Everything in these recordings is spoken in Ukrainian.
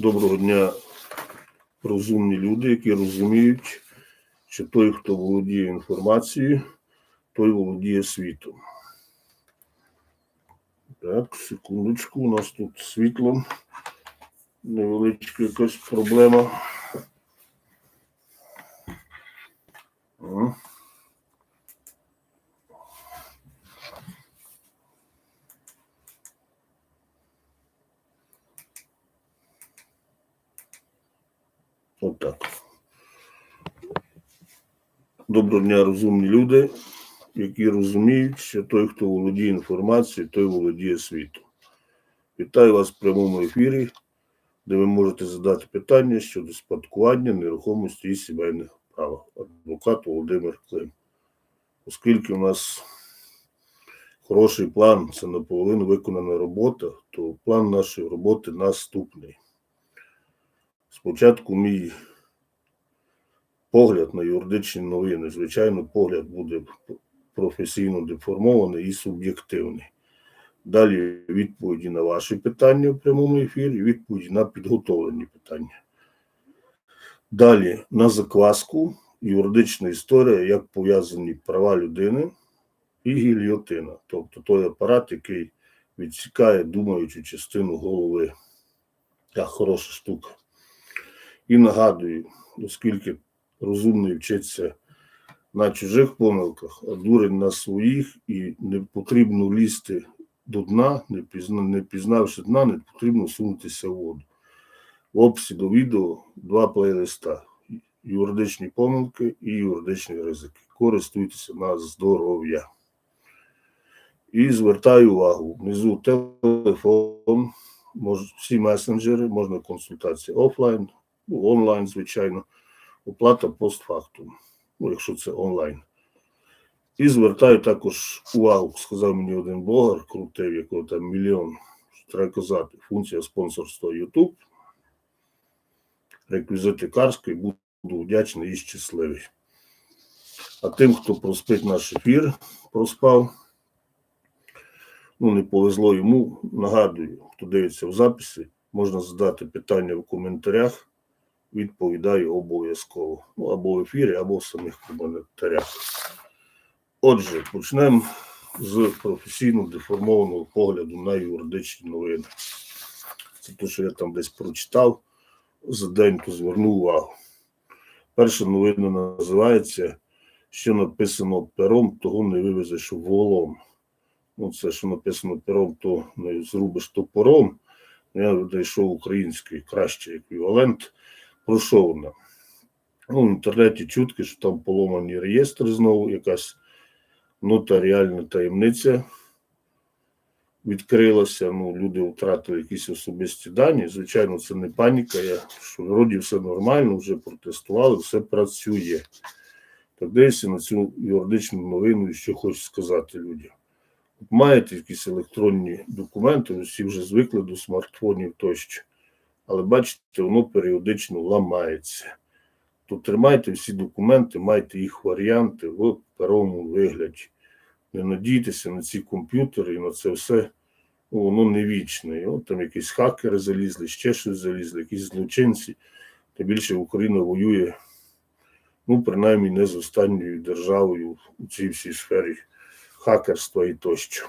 Доброго дня, розумні люди, які розуміють, що той, хто володіє інформацією, той володіє світом. Так, секундочку, у нас тут світло. Невеличка якась проблема. О. Отак. Доброго дня, розумні люди, які розуміють, що той, хто володіє інформацією, той володіє світом. Вітаю вас в прямому ефірі, де ви можете задати питання щодо спадкування нерухомості і сімейних прав. Адвокат Володимир Клим. Оскільки у нас хороший план, це наполовину виконана робота, то план нашої роботи наступний. Спочатку мій погляд на юридичні новини. Звичайно, погляд буде професійно деформований і суб'єктивний. Далі відповіді на ваші питання в прямому ефірі, відповіді на підготовлені питання. Далі на закваску юридична історія, як пов'язані права людини і гільйотина, тобто той апарат, який відсікає думаючу частину голови. Так, хороша штука. І нагадую, оскільки розумний вчиться на чужих помилках, а дурень на своїх, і не потрібно лізти до дна, не, пізна, не пізнавши дна, не потрібно сунутися в воду. В описі до відео два плейлиста: юридичні помилки і юридичні ризики. Користуйтеся на здоров'я. І звертаю увагу, внизу телефон, всі месенджери, можна консультація офлайн, ну, онлайн, звичайно, оплата постфактум, ну, якщо це онлайн. І звертаю також увагу, сказав мені один блогер, крутий, якого там мільйон, треба казати, функція спонсорства YouTube, реквізити карської, буду вдячний і щасливий. А тим, хто проспить наш ефір, проспав, ну, не повезло йому, нагадую, хто дивиться в записі, можна задати питання в коментарях, відповідаю обов'язково. Ну, або в ефірі, або в самих коментарях. Отже, почнемо з професійно деформованого погляду на юридичні новини. Це те, що я там десь прочитав за день, то звернув увагу. Перша новина називається Що написано пером, того не вивезеш волом. Ну, це, що написано пером, то не зрубиш топором. Я знайшов український кращий еквівалент. Про? Ну, в інтернеті чутки, що там поломані реєстри знову, якась нотаріальна таємниця відкрилася. Ну, люди втратили якісь особисті дані. Звичайно, це не паніка. Я, що вроді все нормально, вже протестували, все працює. Так дивіться на цю юридичну новину, і що хочу сказати людям. Маєте якісь електронні документи, всі вже звикли до смартфонів тощо. Але бачите, воно періодично ламається. То тримайте всі документи, майте їх варіанти в перовому вигляді. Не надійтеся на ці комп'ютери і на це все, ну, воно не вічне. І От там якісь хакери залізли, ще щось залізли, якісь злочинці. Та більше Україна воює, ну, принаймні, не з останньою державою у цій всій сфері хакерства і тощо.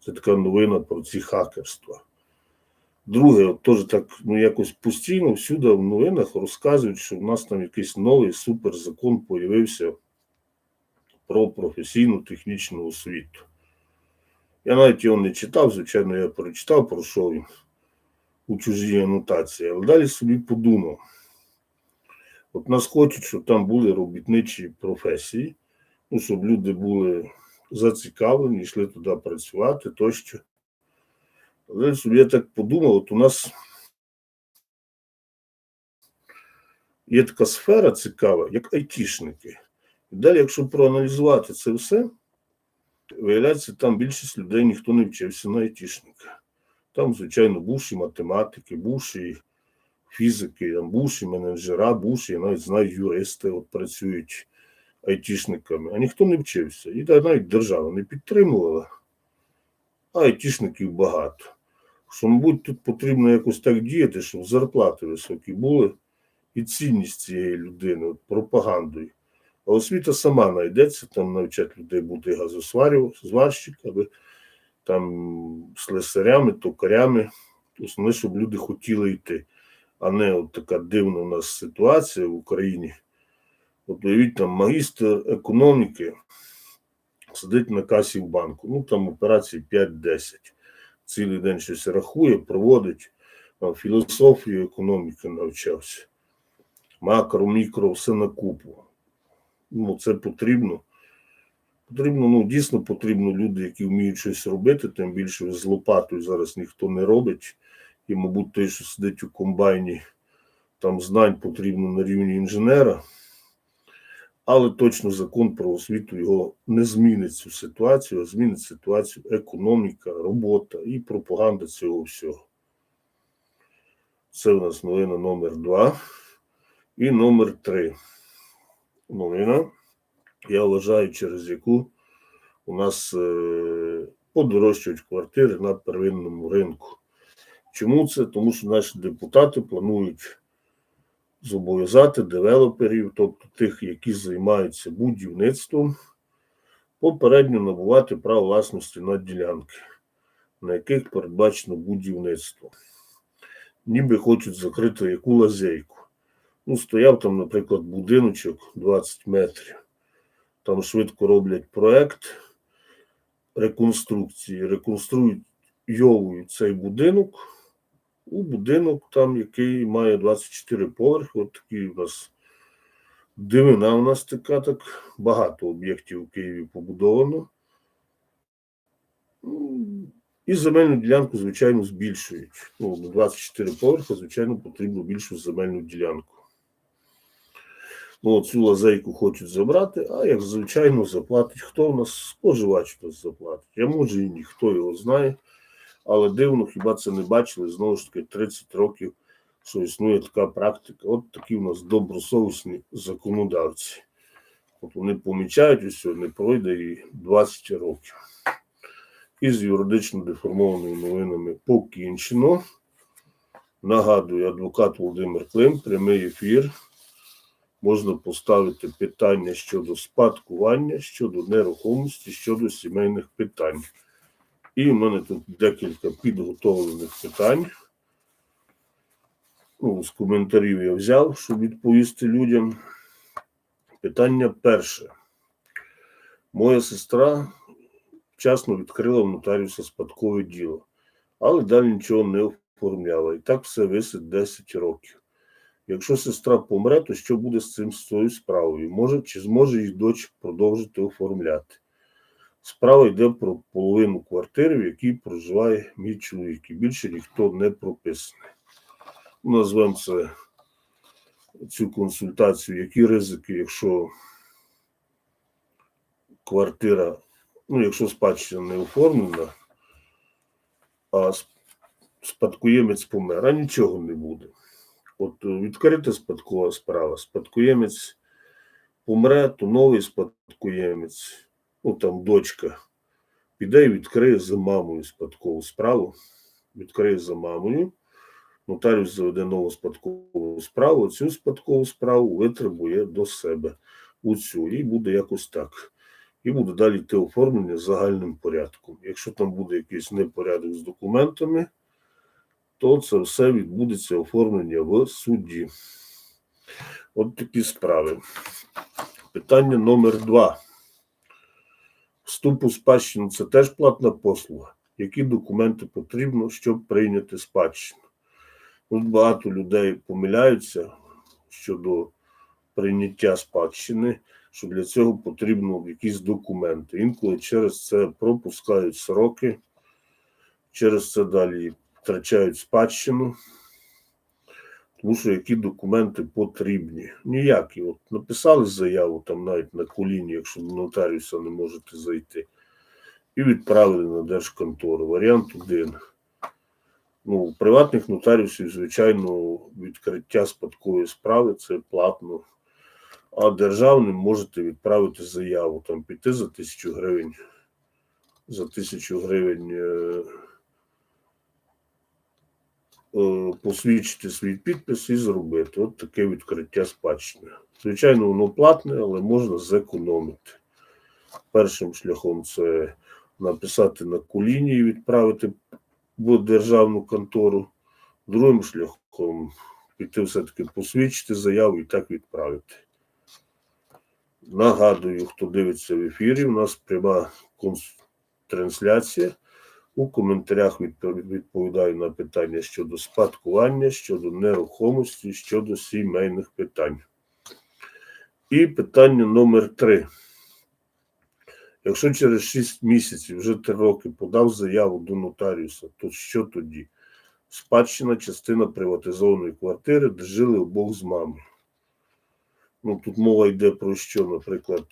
Це така новина про ці хакерства. Друге, от теж так ну якось постійно всюди в новинах розказують, що в нас там якийсь новий суперзакон появився про професійну технічну освіту. Я навіть його не читав, звичайно, я прочитав, про що він у чужій анотації, але далі собі подумав. От нас хочуть, щоб там були робітничі професії, ну, щоб люди були зацікавлені, йшли туди працювати тощо. Але я так подумав, от у нас є така сфера цікава, як айтішники. І далі, якщо проаналізувати це все, виявляється, там більшість людей ніхто не вчився на айтішника. Там, звичайно, бувші математики, бувші фізики, там бувші менеджера, бувші, я навіть знаю, юристи от працюють айтішниками, а ніхто не вчився. І навіть держава не підтримувала, айтішників багато. що, мабуть, тут потрібно якось так діяти, щоб зарплати високі були, і цінність цієї людини от, пропагандою. А освіта сама знайдеться, там навчать людей бути газосварщиками, там слесарями, токарями. Основне, щоб люди хотіли йти, а не от така дивна у нас ситуація в Україні. От уявіть, там магістр економіки сидить на касі в банку, ну там операцій 5-10. Цілий день щось рахує, проводить, там, філософію економіки навчався. Макро, мікро, все на купу. Ну, це потрібно. Потрібно, ну дійсно потрібно люди, які вміють щось робити, тим більше з лопатою зараз ніхто не робить. І, мабуть, той, що сидить у комбайні, там знань потрібно на рівні інженера. Але точно закон про освіту його не змінить цю ситуацію, а змінить ситуацію економіка, робота і пропаганда цього всього. Це у нас новина номер два. І номер три. Новина, я вважаю, через яку у нас е, подорожчують квартири на первинному ринку. Чому це? Тому що наші депутати планують зобов'язати девелоперів, тобто тих, які займаються будівництвом, попередньо набувати право власності на ділянки, на яких передбачено будівництво. Ніби хочуть закрити яку лазейку. Ну, стояв там, наприклад, будиночок 20 метрів. Там швидко роблять проект реконструкції, реконструюють йовують цей будинок у будинок, там, який має 24 поверхи. От такий у нас дивина у нас така, так багато об'єктів у Києві побудовано. Ну, І земельну ділянку, звичайно, збільшують. Ну, на 24 поверхи, звичайно, потрібно більшу земельну ділянку. Ну, цю лазейку хочуть забрати, а як звичайно заплатить. Хто в нас споживач нас заплатить? Я може і ніхто його знає, але дивно, хіба це не бачили знову ж таки 30 років, що існує така практика. От такі у нас добросовісні законодавці. От вони помічають усе, не пройде і 20 років. Із юридично деформованими новинами покінчено. Нагадую, адвокат Володимир Клим, прямий ефір можна поставити питання щодо спадкування, щодо нерухомості, щодо сімейних питань. І в мене тут декілька підготовлених питань. Ну, з коментарів я взяв, щоб відповісти людям. Питання перше. Моя сестра вчасно відкрила в нотаріуса спадкове діло, але далі нічого не оформляла. І так все висить 10 років. Якщо сестра помре, то що буде з цим цією справою? Може, чи зможе її дочь продовжити оформляти? Справа йде про половину квартири, в якій проживає мій чоловік, і більше ніхто не прописаний. Назвемо це цю консультацію, які ризики, якщо квартира, ну, якщо спадщина не оформлена, а спадкоємець помер, а нічого не буде. От відкрита спадкова справа, спадкоємець помре, то новий спадкоємець, ну там дочка, піде і відкриє за мамою спадкову справу, відкриє за мамою, нотаріус заведе нову спадкову справу, цю спадкову справу витребує до себе у цю, і буде якось так. І буде далі йти оформлення загальним порядком. Якщо там буде якийсь непорядок з документами, то це все відбудеться оформлення в суді. От такі справи. Питання номер два. Вступ у спадщину це теж платна послуга. Які документи потрібно, щоб прийняти спадщину? Тут багато людей помиляються щодо прийняття спадщини, що для цього потрібно якісь документи. Інколи через це пропускають сроки, через це далі втрачають спадщину, тому що які документи потрібні. Ніякі. От написали заяву там навіть на коліні, якщо до нотаріуса не можете зайти, і відправили на держконтору. Варіант один. Ну, у приватних нотаріусів, звичайно, відкриття спадкової справи це платно. А державним можете відправити заяву, там піти за тисячу гривень. За тисячу гривень. Е, посвідчити свій підпис і зробити. От таке відкриття спадщини. Звичайно, воно платне, але можна зекономити. Першим шляхом це написати на коліні і відправити в державну контору. Другим шляхом піти все-таки посвідчити заяву і так відправити. Нагадую, хто дивиться в ефірі, у нас пряма трансляція. У коментарях відповідаю на питання щодо спадкування, щодо нерухомості, щодо сімейних питань. І питання номер три. Якщо через 6 місяців, вже 3 роки подав заяву до нотаріуса, то що тоді? Спадщина частина приватизованої квартири, де жили обох з мамою. Ну, тут мова йде про що, наприклад,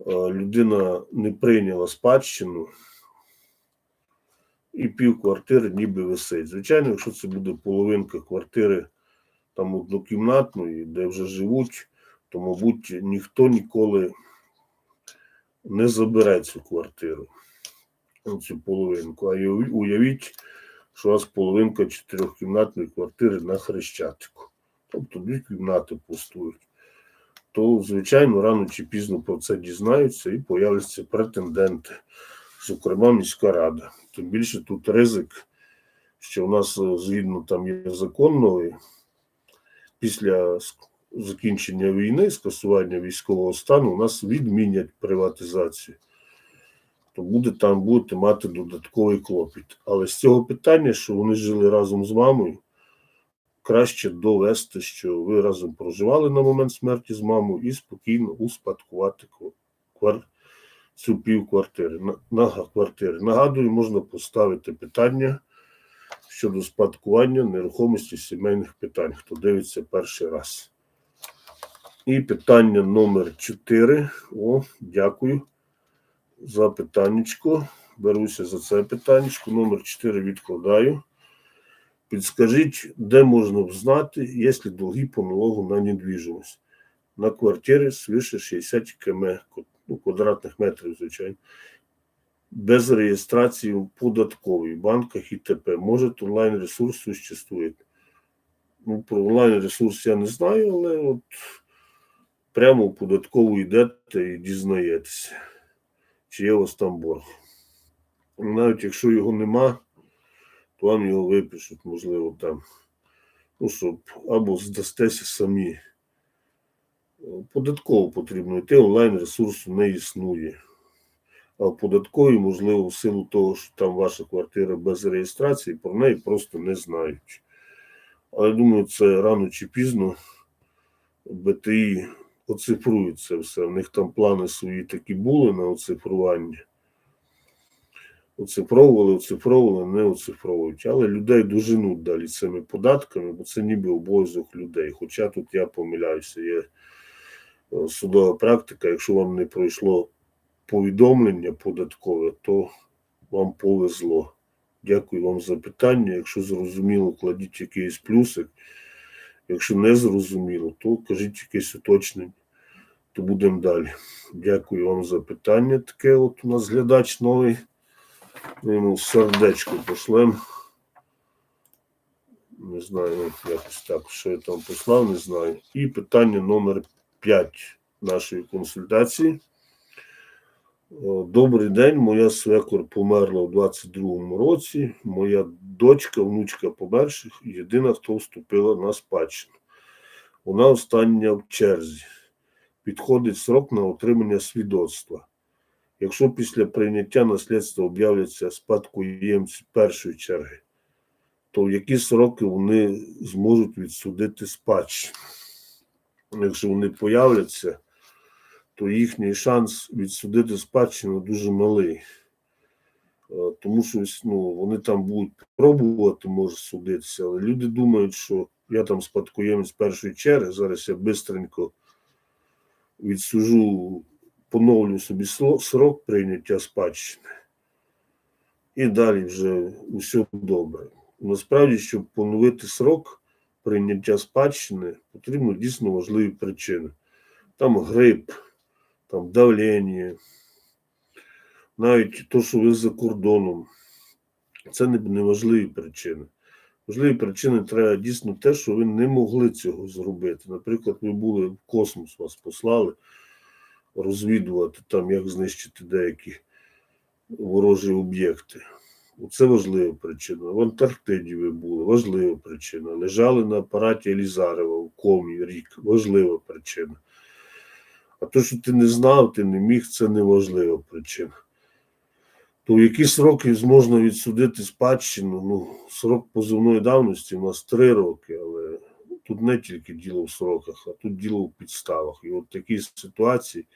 е, людина не прийняла спадщину, і пів квартири ніби висить. Звичайно, якщо це буде половинка квартири там однокімнатної, де вже живуть, то, мабуть, ніхто ніколи не забере цю квартиру, ну, цю половинку. А уявіть, що у вас половинка чотирьохкімнатної квартири на Хрещатику. Тобто дві кімнати пустують. То, звичайно, рано чи пізно про це дізнаються і появляться претенденти, зокрема міська рада. Тим більше тут ризик, що у нас е, згідно там є законної, після закінчення війни, скасування військового стану, у нас відмінять приватизацію. То буде там будете мати додатковий клопіт. Але з цього питання, що вони жили разом з мамою, краще довести, що ви разом проживали на момент смерті з мамою і спокійно успадкувати ква- квар... цю півквартири. На, на квартири. Нагадую, можна поставити питання щодо спадкування нерухомості сімейних питань, хто дивиться перший раз. І питання номер 4. О, дякую за питаннячко. Беруся за це питаннячко. Номер 4 відкладаю. Підскажіть, де можна взнати, якщо долги по налогу на недвіжимость? На квартирі свише 60 км, ну, квадратних метрів, звичайно. Без реєстрації в податковій, банках і т.п. Може, онлайн-ресурс существує. Ну, про онлайн-ресурс я не знаю, але от прямо в податкову йдете і дізнаєтеся, чи є у вас там борг. Навіть якщо його нема, то вам його випишуть, можливо, там. Ну, щоб або здастеся самі. Податково потрібно йти, онлайн ресурсу не існує. А в податковій, можливо, в силу того, що там ваша квартира без реєстрації, про неї просто не знають. Але думаю, це рано чи пізно БТІ оцифрують це все. У них там плани свої такі були на оцифрування. Оцифровували, оцифровували, не оцифровують. Але людей доженуть далі цими податками, бо це ніби обов'язок людей. Хоча тут я помиляюся, є судова практика, якщо вам не пройшло повідомлення податкове, то вам повезло. Дякую вам за питання. Якщо зрозуміло, кладіть якийсь плюсик. Якщо не зрозуміло, то кажіть якесь уточнення, то будемо далі. Дякую вам за питання. Таке от у нас глядач новий. Ми йому сердечко пошлем. Не знаю, якось так, що я там послав, не знаю. І питання номер 5 нашої консультації. Добрий день, моя свекор померла у 22-му році. Моя дочка, внучка померших, єдина, хто вступила на спадщину. Вона остання в черзі. Підходить срок на отримання свідоцтва. Якщо після прийняття наслідства об'являться спадкоємці першої черги, то в які сроки вони зможуть відсудити спадщину? Якщо вони появляться, то їхній шанс відсудити спадщину дуже малий. Е, Тому що ну, вони там будуть пробувати, може судитися, але люди думають, що я там спадкоємець першої черги, зараз я бистренько відсужу, поновлю собі срок прийняття спадщини. І далі вже усе добре. Насправді, щоб поновити срок прийняття спадщини, потрібно дійсно важливі причини. Там грип, там давлення, навіть то, що ви за кордоном Це не, важливі причини. Важливі причини треба дійсно те, що ви не могли цього зробити. Наприклад, ви були в космос, вас послали розвідувати там, як знищити деякі ворожі об'єкти. Це важлива причина. В Антарктиді ви були, важлива причина. Лежали на апараті Елізарева в комі рік, важлива причина. А то, що ти не знав, ти не міг, це не важлива причина. То в які сроки можна відсудити спадщину? Ну, срок позовної давності у нас три роки, але тут не тільки діло в сроках, а тут діло в підставах. І от такі ситуації,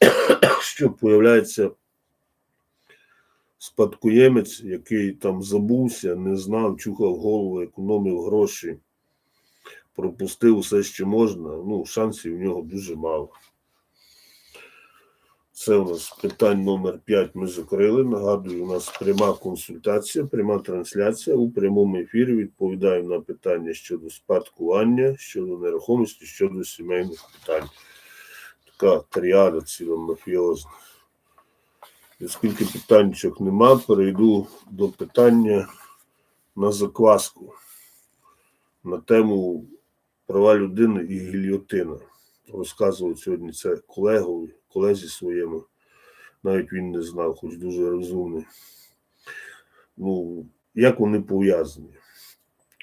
що появляється спадкоємець, який там забувся, не знав, чухав голову, економив гроші, пропустив усе, що можна. Ну, шансів в нього дуже мало. Це у нас питань номер 5 ми закрили. Нагадую, у нас пряма консультація, пряма трансляція. У прямому ефірі відповідаємо на питання щодо спадкування, щодо нерухомості, щодо сімейних питань. Така тріада ціла мафіозна. Оскільки питанчик нема, перейду до питання на закваску на тему права людини і гільйотина. Розказував сьогодні це колегові, колезі своєму. Навіть він не знав, хоч дуже розумний. Ну, як вони пов'язані?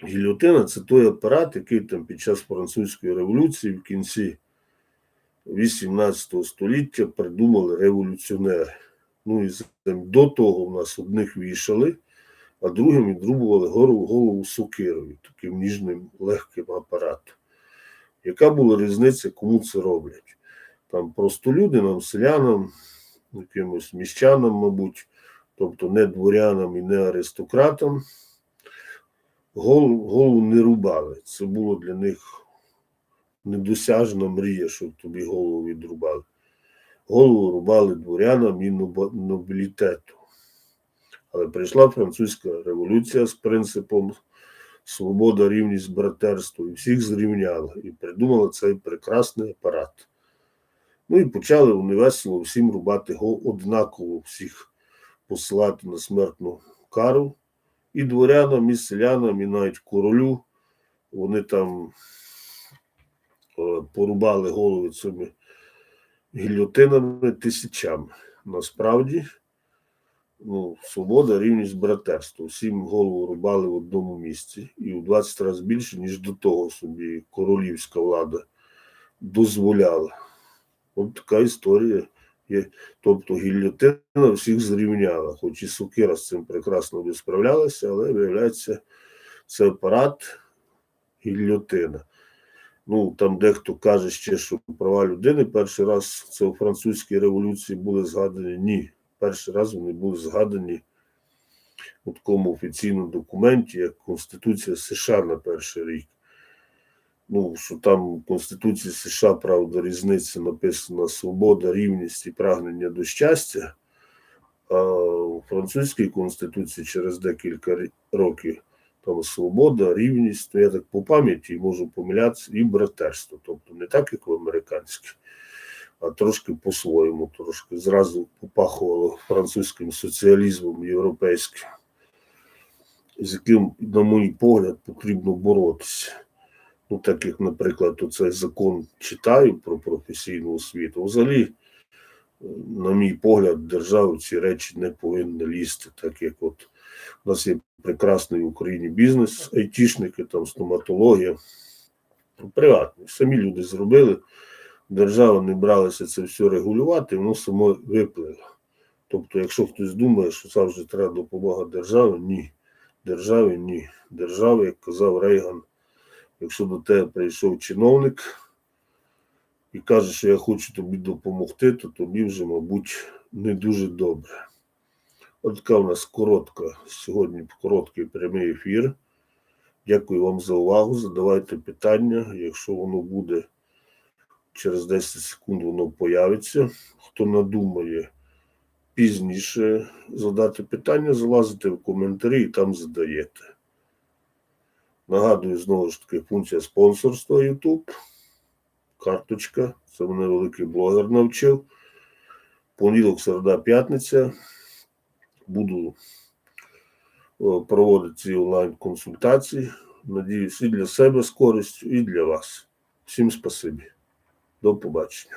Гільйотина це той апарат, який там під час французької революції в кінці 18 століття придумали революціонери. Ну і до того в нас одних вішали, а другим відрубували голову, голову сокирою, таким ніжним легким апаратом. Яка була різниця, кому це роблять? Там просто людям, селянам, якимось міщанам, мабуть, тобто не дворянам і не аристократам, голову, голову не рубали. Це було для них недосяжна мрія, щоб тобі голову відрубали. Голову рубали дворянам і нобілітету. Але прийшла французька революція з принципом свобода, рівність, братерство, і всіх зрівняла, і придумала цей прекрасний апарат. Ну і почали вони весело всім рубати однаково, всіх посилати на смертну кару. І дворянам, і селянам, і навіть королю. Вони там е, порубали голови цими гільйотинами тисячами. Насправді, ну, свобода, рівність, братерство. Всім голову рубали в одному місці. І в 20 разів більше, ніж до того собі королівська влада дозволяла. От така історія є. Тобто гільйотина всіх зрівняла, хоч і сокира з цим прекрасно би справлялася, але виявляється, це апарат гільйотина. Ну, там дехто каже ще, що права людини перший раз це у французькій революції були згадані. Ні. Перший раз вони були згадані у такому офіційному документі, як Конституція США на перший рік. Ну, що там в Конституції США, правда, різниця написана свобода, рівність і прагнення до щастя. А у французькій конституції через декілька років там свобода, рівність, то я так по пам'яті можу помилятися, і братерство. Тобто не так, як в американській, а трошки по-своєму, трошки зразу попахувало французьким соціалізмом європейським, з яким, на мій погляд, потрібно боротися. Ну, так як, наприклад, оцей закон читаю про професійну освіту, взагалі, на мій погляд, держава ці речі не повинна лізти, так як от у нас є прекрасний в Україні бізнес, айтішники, там стоматологія, приватний. Самі люди зробили, держава не бралася це все регулювати, воно само виплило. Тобто, якщо хтось думає, що завжди треба допомога держави, ні. Державі ні. Держави, як казав Рейган, якщо до тебе прийшов чиновник і каже, що я хочу тобі допомогти, то тобі вже, мабуть, не дуже добре. Така у нас коротка сьогодні короткий прямий ефір. Дякую вам за увагу. Задавайте питання. Якщо воно буде через 10 секунд, воно появиться. Хто надумає пізніше задати питання, залазите в коментарі і там задаєте. Нагадую, знову ж таки, функція спонсорства YouTube. Карточка. Це мене великий блогер навчив. Понеділок, середа, п'ятниця. Буду проводити ці онлайн-консультації. Надіюсь, і для себе з користю, і для вас. Всім спасибі. До побачення.